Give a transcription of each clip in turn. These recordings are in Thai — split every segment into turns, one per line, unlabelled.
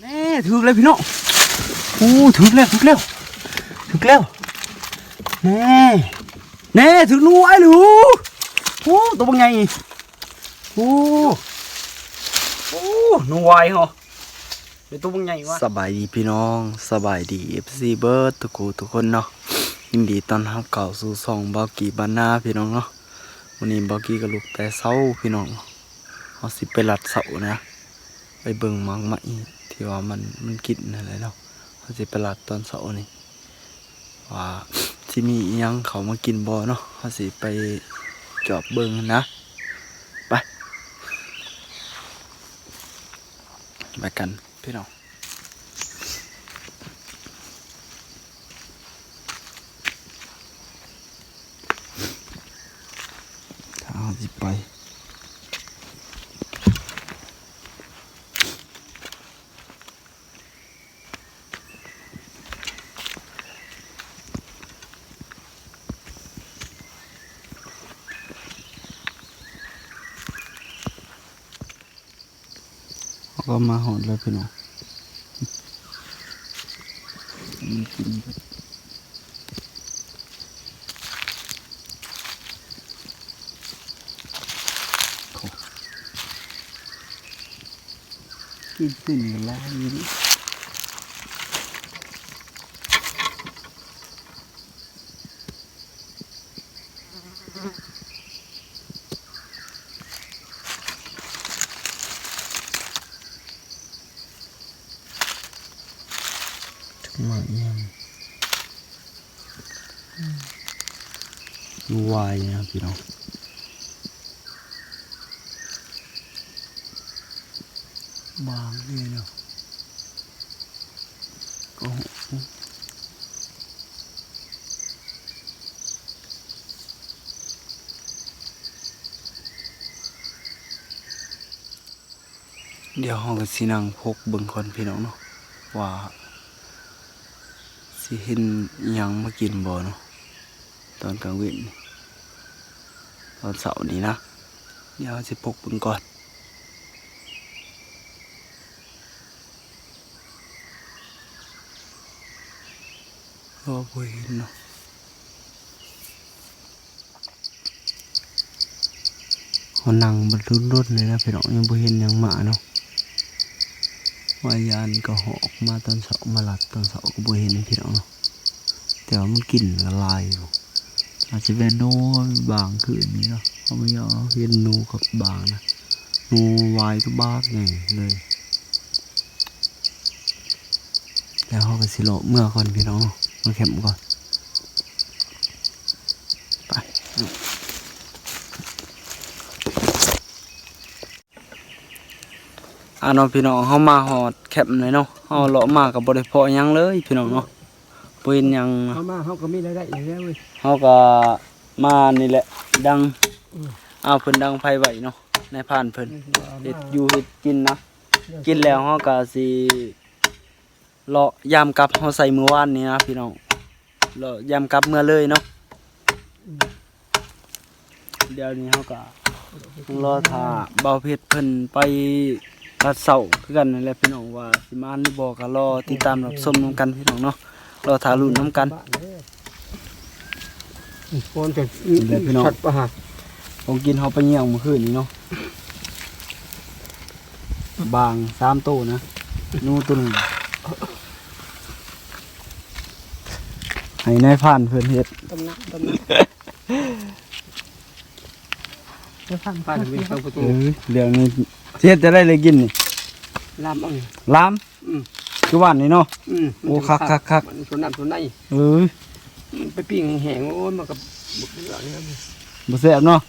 แน่ถึกเลยพี่น้องโอ้ถึกแล้วถึกแล้วถึกแล้วแน่แน่ถึกนูไอ้หลูโอ้ตัวเป็นไงโอ้โอ้หนูไวเหรอเดี๋ยวตัวเป็นไงวะ
สบายดีพี่น้องสบายดี FC เบิร์ดทุกคนทุกคนเนาะยินดีต้อนรับเข้าสู่ช่องบากีบ้านนาพี่น้องเนาะวันนี้บากีก็ลุกแต่เช้าพี่น้องเขาสิไปหลัดเสานะ ไปเบิ่งมังไหมที่ว่ามันมันกินอะไรเนาะเขาสิไปลัดตอนเสาร์นี่ว่าที่มีอยังเขามากินบ่เนาะเขาสิไปจอบเบิ่งนะไปไปกันพี่น้องถ้าเอาสิไป เขา ก็มาหอดแล้วพี่น้องมันกินไปโถ่กินสิ่งอะอยู่นี่ถึงมาเนี่ย ดูวายนะพี่น้องบางเลยเนาะก็เดี๋ยวห้องก็สินั่งพกเบิ่งคนพี่น้องเนาะว่าสิเห็นอิหยังมากินบ่เนาะ ตอนกลางวันตอนเสาร์นี้นะเดี๋ยวสิปลุกเบิ่งก่อนรอบ่เห็นเนาะเขานั่งบนรุ่นรถเลยนะพี่น้องยังบ่เห็นยังหมาเนาะวายานก็หอกมาตอนเสาร์มาหลัดตอนเสาร์ก็บ่เห็นพี่น้องเนาะแต่ว่ามันกลิ่นละลายอยู่ อาจจะเป็นโนบางคืนนี้เนาะเขาไม่ยอมเห็นนูกับบางนะนูวายก็บ้าไงเลยแล้วเขาก็สิโลเมื่อก่อนพี่น้องเนาะมาแคมก่อนไปลูอ่าน้องพี่น้องเขามาหอดแคมป์เลยเนาะเขาเลาะมากับบริพอยังเลยพี่น้องเนาะ ปืนยัง
เขามาเขาก็มีรายได้อย่างนี้เว้ย
เขาก็มานี่แหละ ดัง
อืม
อ้าวเพิ่นดังไฟไหวเนาะในผ่านเพิ่นเฮ็ดอยู่เฮ็ดกินนะกินแล้วเขาก็สิเลาะยามกลับเขาใส่มื้อวานนี้นะพี่น้องเลาะยามกลับเมื่อเลยเนาะเดี๋ยวนี้เขาก็ต้องรอท่าเบาเพชรเพิ่นไปรัดเสาคือกันนั่นแหละพี่น้องว่าสิมาหรือบ่ก็รอติดตามรับชมนํกันพี่น้องเนาะ รอท่าลุ้นนํกัน
โคนจะ
เดี๋ยวพี่น้อง
ชัดปะฮะ
ผมกินเขาไปเยี่ยงเมื่อคืนนี้เนาะบางสามโตนะ นูตัวหนึ่งให้นายผ่านเพื่อนเฮ็ด
ตำหนักตำหนักจะฟังป้าถึงเป็นเข้าประ
เอ
ตู
อเรื่องนี้เฮ็ดจะได้เลยกินนี่
ลามเอัง
ล้าม
อืม
คือว่านนี่เนาะ
อืม
โอ้คักคักคัก
มันส่วนน้ำส่วนใน
เออ
ไปปิ้งแห้งๆโอ้ยมันกับบุกเหลืองนี่
บ่แซ่บเนาะ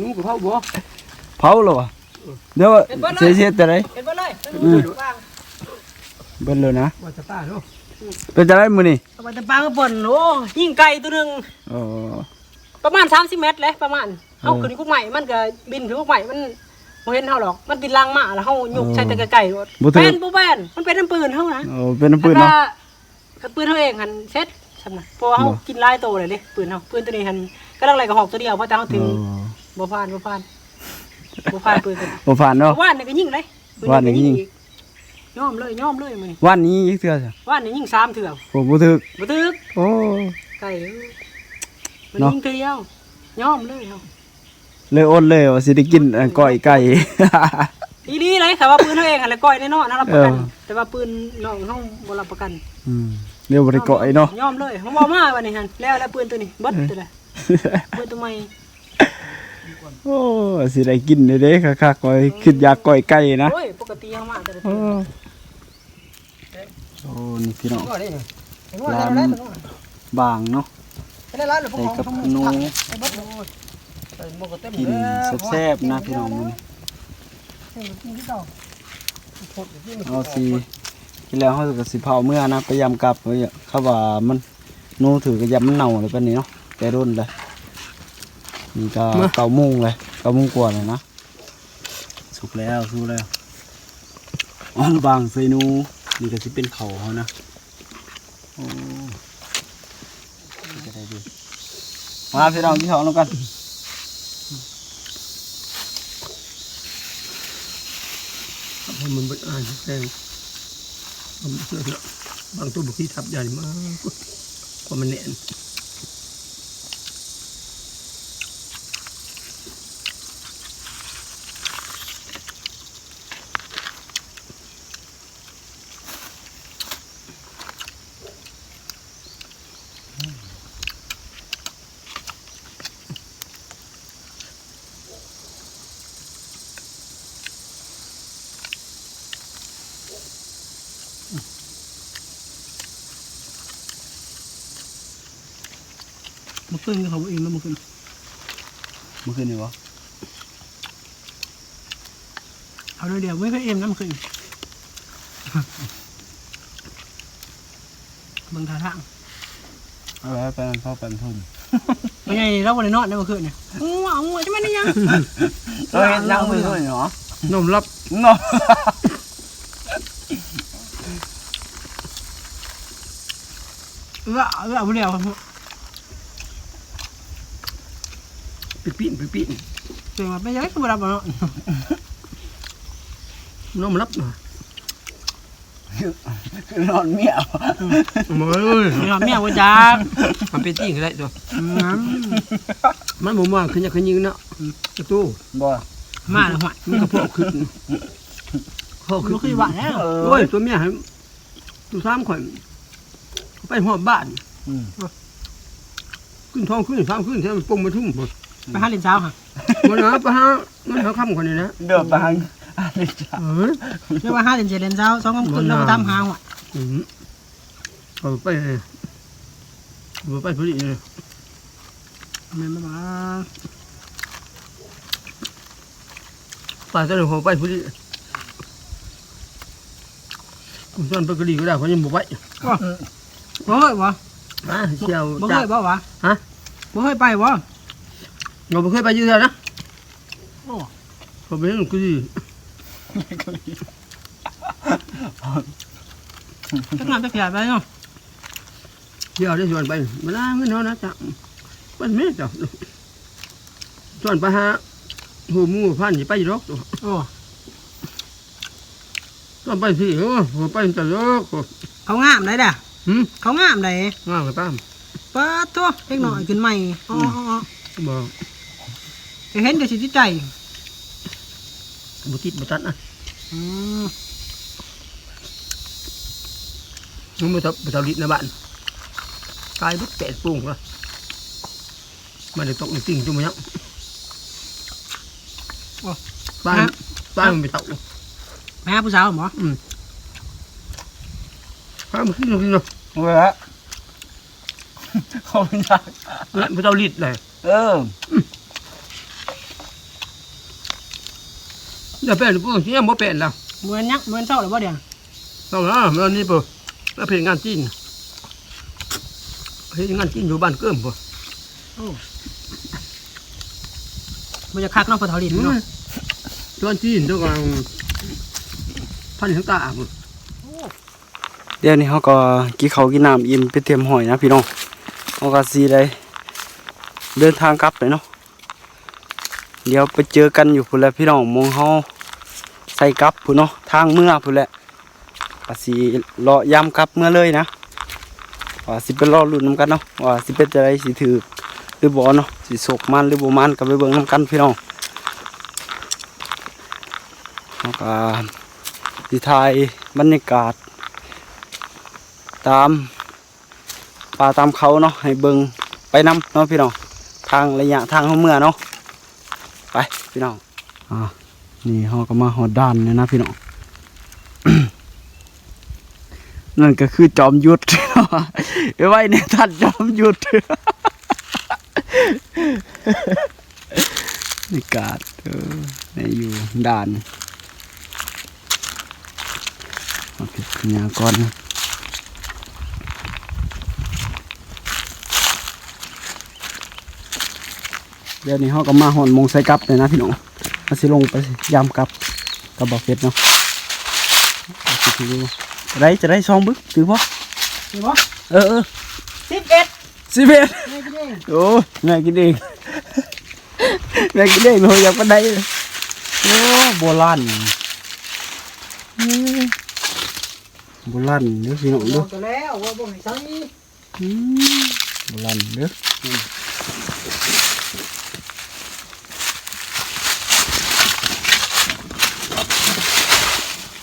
งูกับเขาบ่
เผาแล้ววะเดี๋ยวเสียเสียแต่ไร
เป็นบ่เลย
อืม
วาง
เบิ่นเลยนะ
ว่าจะป้าเนาะ
เป็นจะได้มื้อนี่
เอาไปแต่ปลากระป่นโอ้ยิงไก่ตัวหนึง
อ๋อ
ประมาณ30เมตรเลยประมาณเฮา
เออ
ขึ้นกุกใหม่มันก็บินถึงกุกใหม่มัน บ่เห็นเฮาหรอก มันบินลังมาแล้วเฮาหยุกใส่แต่ไก่ๆรถ
บ่ถึง
แป้นบ่แป้นมันเป็นน้ำปืนเฮานะ
โอ้เป็นน้ำปืนเนาะ
ถ้ปืนเฮาเองหั่นเซ็ตสำนะเพราะว่าเฮา
บ่
กินหลายโตเลยเด้ปืนเฮาปืนตัวนี้หั่นกำลังไล่กระหอกตัวเดียวเพราะแต่เฮาถึง
อ๋อ
บ่ผ่านบ่ผ่านบ่ผ่านปืนตัวนี้
บ่ผ่านเนาะ
ว่านนี่ก็ยิงเลย
ว่านอย่างนี้
ย่อมเลยย่อมเลยมัน
วันนี้ยิ่งเถื่อจ้ะ
ว่านนี่ยิ่งสามเถื่อ
ผมบ่ถึก
บ่ตึก
โอ้
ไก่เอ้ยมัน
เนาะ
ยิงเดียวย่อมเลยเฮา
เลยอดเลยว่าสิได้กินอันก้อยไก่
อีดีเลยค่ะว่าปืนเฮาเองหั่นแหละก้อยแน่นอนนะรับประกัน
เออ
แต่ว่าปืนน้องเฮาบ่รับประกัน
อืมเดี๋ยวบ่ได้ก้อยเนาะ
ย่อมเลยผมบอกมาวันนี้ฮันแล้วแล้วปืนตัวนี้เบิดตัวเลยปืนตัวใหม่
โอ้สิได้กินเด้เด้คักๆก้อยคิดอยากก้อยไก่นะ
โอ้ยปกติเฮามาแต่ละ
โอ้
ปืน
โอ้นี่พี่น้อง
ก็ได้นี่เห็นว่าได้แล้วตัว
บางเนาะ
ได้แล้วแล้วพวก
ใส่
ของ
กับ
ทั้งหม
หนู
ดใส่เบิดโอ้ยใส่หมว กิ
น
แซ่
บๆนะพี่น้องมื้อนี้
ใส่กินที่เก่าโคตรที่มัน
เอาสิที่แล้วเฮาก็สิเผาเมื่อนะพยายามกลับไว้เขาว่ามันนูถือกระยำมันเน่าเลยเปานนี้เนาะแต่รุ่นเลยนี่ก็เก้าโมงเลยเก้าโมงกว่าเลยนะสุกแล้วสุกแล้วอ๋อบางใส่นูนี่ก็สิเป็นเขาเขานะโอ้นี่ก็ได้ดีมาพี่น้องที่เขาแล้วกัน
ให้มันเป็นอ่านแซงบางตัวบุกที่ทับใหญ่มากกว่ามันแน่น
มันขึ้นเขาเองแล้วมันขึ้น
เมื่อคืนนี่วะ
เอาเดี๋ยวไม่เคยเอ็มน้ำขึ้นบางท่าทาง
เอาไว้ไปนั่นเข้าไปทุ่ม
เป็นไงเราวันนี้นอนได้เมื่อคืนเนี่ยงัวงัวจะไม่ได้ยัง
เฮ้ยนั่งมือด้วยเนาะ
น้อมรับ
เนาะ
ว่าว่าเอาเดียว
ไป ปีนไปปีน
เสียงมาไปยังไงก็ไม่รับเนาะ
น้อมรับมาน
อนเมีย
มาเอ้ย
ไม่รับเมียว่าจัก
มันเป็นจริงก็ได้ตัวมันบ่มาขึ้นอยากขึ้นยิงเนาะประตู
บ่
มาแล้วหัว
มันก็พอขึ้นพอ
มัน
ขึ้น
คือว่าแล้ว
โอ้ยตัวเมียให้ตัวสามข่อยเขาไปหอบบ้าน
อืม
ขึ้นท้องขึ้นสามขึ้นแท้มันปงมาทุ่มหมด
ไปหาเล่นเช้าค่ะ
มันหาไปหามันหาคำคนนี้นะ
เดือบไปทางอะไรจ้ะ
เออ
เรียกว่าหาเล่นเจเล่นเช้าสองคำคืนแล้วตามหาหัว
อืมเอาไปเอาไปพอดีเลย
แม่มา
ป่าตะลึงหัวไปพอดีคุณส่วนไปกะดีก็ได้เขายังบอกไว้
บ่เฮ้ยบ่
อ่าเชียว
บ่
จ้า
เฮ้ยบ่วะ
ฮะ
บ่เฮ้ยไปบ่
เราไม่เคยไปอยืนนะ
โอ้
เขาไปเห็นกะดี
จักงานไปเขียไปเนาะ
เชียวได้ส่วนไปมาล้างเงินเขานะจ้ะมันไม่จ้ะส่วนไปหาหัวหมูพันอย่าไปรอกตัว
โอ้
ส่วนไปสิโอ้หัวไปจะรอก
เขางามได้ด่ะ
หืม
เขางามได้
ง่ายกว่าตาม
ปะตัวเล็กน้อยขึ้นใหม่อ๋ออ๋อ
บอก
จะ เห็นเดี๋ยวสิจิตใจ
บุติดบุตัดนะ
อืม
มันไม่ทับไม่ทับลิดในบ้านกายบุตแตะปุ่งละมันจะตกในสิ่งจุ่มยังบ้านบ้านมันไปเต่า
ไปหาผู้สาวหมอ
บ้านมันขึ้นขึ้นเนาะ
เว้ยเขาไม่ได้
แล้วไปเต่าลิดเลย
เออ
เดี๋ยวเป็นปุ๊บยังบ่เป็นแล้ว
เหมือนยักษ์เหมือนเศร้าหรือบ่เดี๋ยว
ต้องนะมันนี่ปุ๊บแล้วเป็นงานจีนเฮ้ยงานจีนอยู่บ้านเกิมปุ๊บ
มันจะคักเนาะพอเทาลินเนาะ
ตอนจีนตัวกลางพันทั้งตาปุ๊บ
เดี๋ยวนี้เขาก็กินข้าวกินน้ำอิ่มไปเตรียมหอยนะพี่น้องเขาก็สีได้เดินทางกลับเลยเนาะ เดี๋ยวไปเจอกันอยู่พุ่นแหล้วพี่น้องมองเขาส่กลับพุ่นเนาะทางเมื่อพุ่นแหละก็สิเลาะยามกลับเมื่อเลยนะว่าสิเป็นรอลุ้นนํกันเนาะว่าสิเป็นจะไดสิถือหรือบ่เนาะสิโศกมันหรือบ่มันก็ไปเบิ่งนํกันพี่น้องเฮาก็สิถ่ายบรรยากาศ ตามป่าตามเขาเนาะให้เบิ่งไปนํเนาะพี่น้องทางระยะทางเฮาเมื่อเนาะ พี่น้องอ่านี่เขาก็มาหอดด้านเลยนะพี่น้องนั่นก็คือจอมยุทธเอาไว้ในท่านจอมยุทธนี่กาดเออในอยู่ด่านเอาเก็บขยะก่อนนะ เดี๋ยวนี้เขาก็มาหอนมงใส่กลับเลยนะพี่น้องมาสิลงไปยามกับกับบอกเฟ็ดเนาะเอาสิถือจะได้จะได้ซองบึกถือปะ
เห็นบ่
เออเออ
สิบเอ็ด
สิเบ็ด
นี่พี่เด้ง
โอ้แม่กินเองแม่กินเองเลยอยากไปได้เลยโอ้โบราณอืมโบราณเด้อพี่น้อง
บ
เด้
อ
อก
ตัวแล้วว่าบ่ให้ใช้
อืมโบราณเด้อ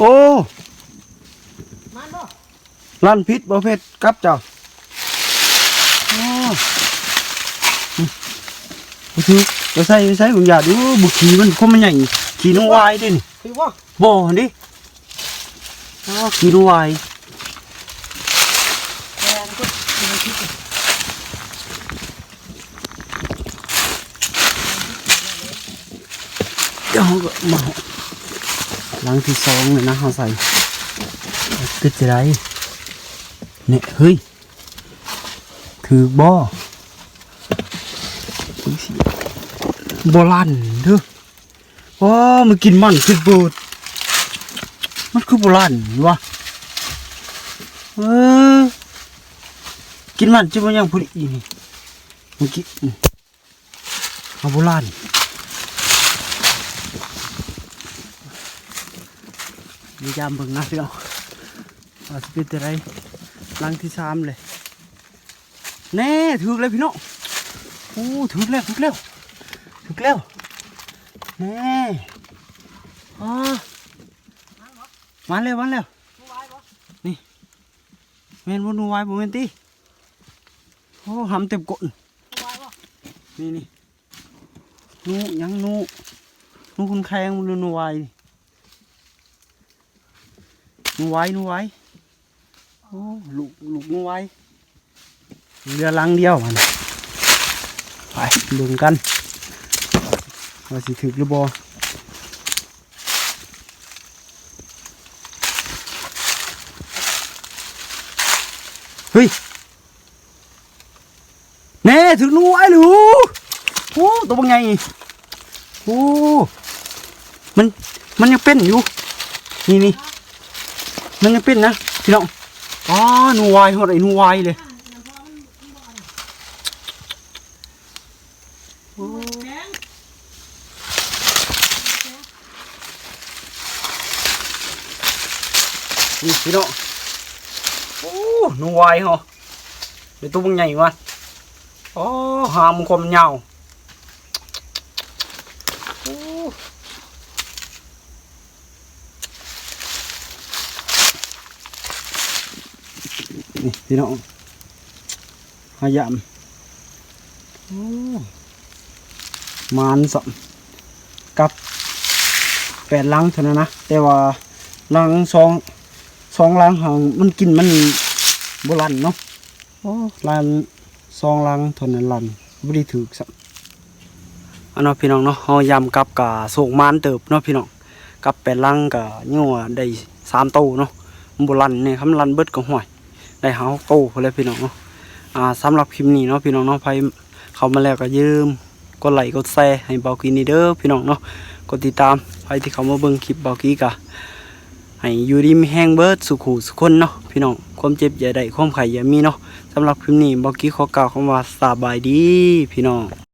โอ้
มันบ่
ลั่นพิษประเภทกับเจ้าอ๋ออืมบ่ถือไปใส่ไปใส่บางอย่างดูบุกขี่มันคมมันใหญ่ขี่น้องวายเด้วยนี่
ถือบ่
บ่หั่นดิอ๋อขี่น้องวาย
แรงก็มันคิด
เดี๋ยวเรา ก็มางที่สองเลยนะเขาใส่กึดจะไรเนี่ยเฮ้ยถือบ่อุ๊ยสิบ่ลั่นเด้อว้ามันกินมันคือบิดมันคือบ่ลั่นวะเออกินมันจะมันยังพอดีนี่มื่อกี้อืมเอาบ่ลั่น มียามเบิ่งนะพี่น้องว่าสิเป็นอะไรลังที่สามเลย แน่ถึกเลยพี่น้องโอ้ถึกแล้วถึกแล้วถึกแล้วแน่อ๋อมาแล้วมาแล้วนี่แม่นบนูไว้บ่แม่นตีโอ้หำเต็มกดนี่นี่นูยังนูนูคุณแขงมันนูไว้ นูไว้นูไว้โอ้ลูกลูกนูไว้เรือลังเดียวมันไปดึงกันว่าสิถึกหรือบ่เฮ้ยแน่ถึงนูไว้หรือโอ้ตัวเป็นไงโอ้มันมันยังเป็นอยู่นี่นี่ มันยังเป็นนะพี่น้องอ๋อหนูวายหดไอ้หนูวายเลยนี่พี่น้องโอ้หนูวายเหรอเดี๋ยวตัวมันใหญ่วะอ๋อหามความยาวโอ้ นี่พี่น้องหายามโอ้มานสองกับแปดลังเท่านั้นนะ แต่ว่าลังสองสองลังหางมันกินมันโบรันเนาะโอ้ลังสองลังเท่านั้นลันไม่ได้ถือสักอันเนาะพี่น้องเนาะเฮายำกับกะโศกมานเติบเนาะพี่น้องกับแปดลังกะยั่วได้สามโตเนาะโบรันเนี่ยคำลันเบิดก็ห่วย ได้หาโตพอแล้วพี่น้องเนาะอ่าสำหรับคลิปนี้เนาะพี่น้องเนาะใครเข้ามาแล้วก็ยืมกดไลค์กดแชร์ให้เบากีนี่เด้อพี่น้องเนาะกดติดตามใครที่เขามาเบิ่งคลิปเบากีกะให้อยู่ดีมีแห้งเบิดสุขูสุขคนเนาะพี่น้องความเจ็บอย่าได้ความไข่อย่ามีเนาะสำหรับคลิปนี้เบากีขอกล่าวคำว่าสบายดีพี่น้อง